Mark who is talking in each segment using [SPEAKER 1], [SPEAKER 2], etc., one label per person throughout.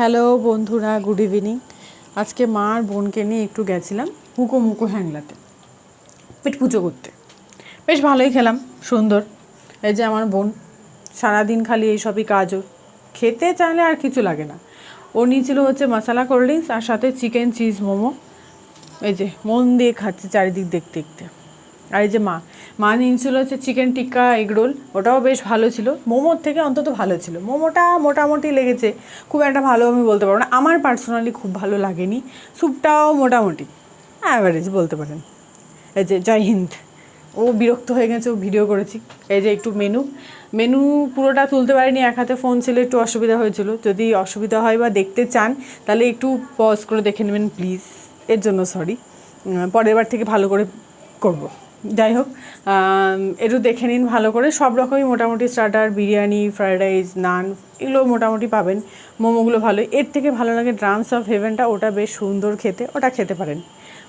[SPEAKER 1] Hello বন্ধুরা, good evening. আজকে মা আর বোনকে নিয়ে একটু গেছিলাম মুকো মুকো হ্যাংলাতে পেট পুজো করতে। বেশ ভালোই খেলাম, সুন্দর। এই যে আমার বোন, সারাদিন খালি এইসবই কাজ ওর খেতে চাইলে আর কিছু লাগে না। ও নিয়েছিল হচ্ছে মশলা কোল্ড ড্রিঙ্কস আর সাথে চিকেন চিজ মোমো। এই যে মন দিয়ে খাচ্ছে চারিদিক দেখতে দেখতে। আর এই যে মা মা নিয়েছিল হচ্ছে চিকেন টিক্কা এগরোল ওটাও বেশ ভালো ছিল। মোমোর থেকে অন্তত ভালো ছিল। মোমোটা মোটামুটি লেগেছে। খুব একটা ভালো আমি বলতে পারব না। আমার পার্সোনালি খুব ভালো লাগেনি। স্যুপটাও মোটামুটি অ্যাভারেজ বলতে পারেন। এই যে জয় হিন্দ। ও বিরক্ত হয়ে গেছে, ও ভিডিও করেছি। এই যে একটু মেনু মেনু পুরোটা তুলতে পারিনি, এক হাতে ফোন ছিল, একটু অসুবিধা হয়েছিল। যদি অসুবিধা হয় বা দেখতে চান, তাহলে একটু পজ করে দেখে নেবেন প্লিজ এর জন্য সরি পরের বার থেকে ভালো করে করব। যাই হোক একটু দেখে নিন ভালো করে। সব রকমই মোটামুটি starter biryani fried rice naan এগুলো মোটামুটি পাবেন। মোমোগুলো ভালো এর থেকে ভালো লাগে ড্রামস অফ হেভেনটা ওটা বেশ সুন্দর খেতে। ওটা খেতে পারেন।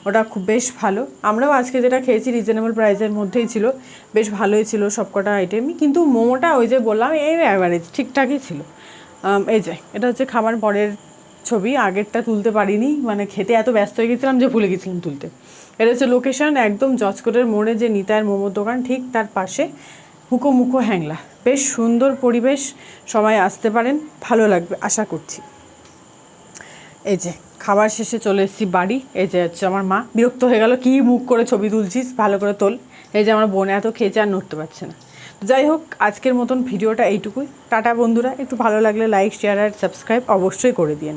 [SPEAKER 1] ওটা খুব বেশ ভালো। আমরাও আজকে যেটা খেয়েছি রিজনেবল প্রাইসের মধ্যেই ছিল। বেশ ভালোই ছিল সবকটা আইটেমই কিন্তু মোমোটা ওই যে বললাম এই অ্যাভারেজ ঠিকঠাকই ছিল। এই যে, এটা হচ্ছে খাবার পরের ছবি, আগেরটা তুলতে পারিনি মানে খেতে এত ব্যস্ত হয়ে গেছিলাম যে ভুলে গেছিলাম তুলতে। এটা হচ্ছে লোকেশন একদম জজকোটের মোড়ে যে নিতায়ের মোমোর দোকান, ঠিক তার পাশে হুকো মুখো হ্যাংলা। বেশ সুন্দর পরিবেশ, সবাই আসতে পারেন, ভালো লাগবে, আশা করছি। এই যে, খাবার শেষে চলে এসেছি বাড়ি, এই যে হচ্ছে আমার মা। বিরক্ত হয়ে গেল, কী মুখ করে ছবি তুলছিস, ভালো করে তোল। এই যে আমার বোন এত খেয়েছে আর নড়তে পারছে না। যাই হোক, আজকের মতন ভিডিওটা এইটুকুই। টাটা বন্ধুরা, একটু ভালো লাগলে লাইক শেয়ার আর সাবস্ক্রাইব অবশ্যই করে দিন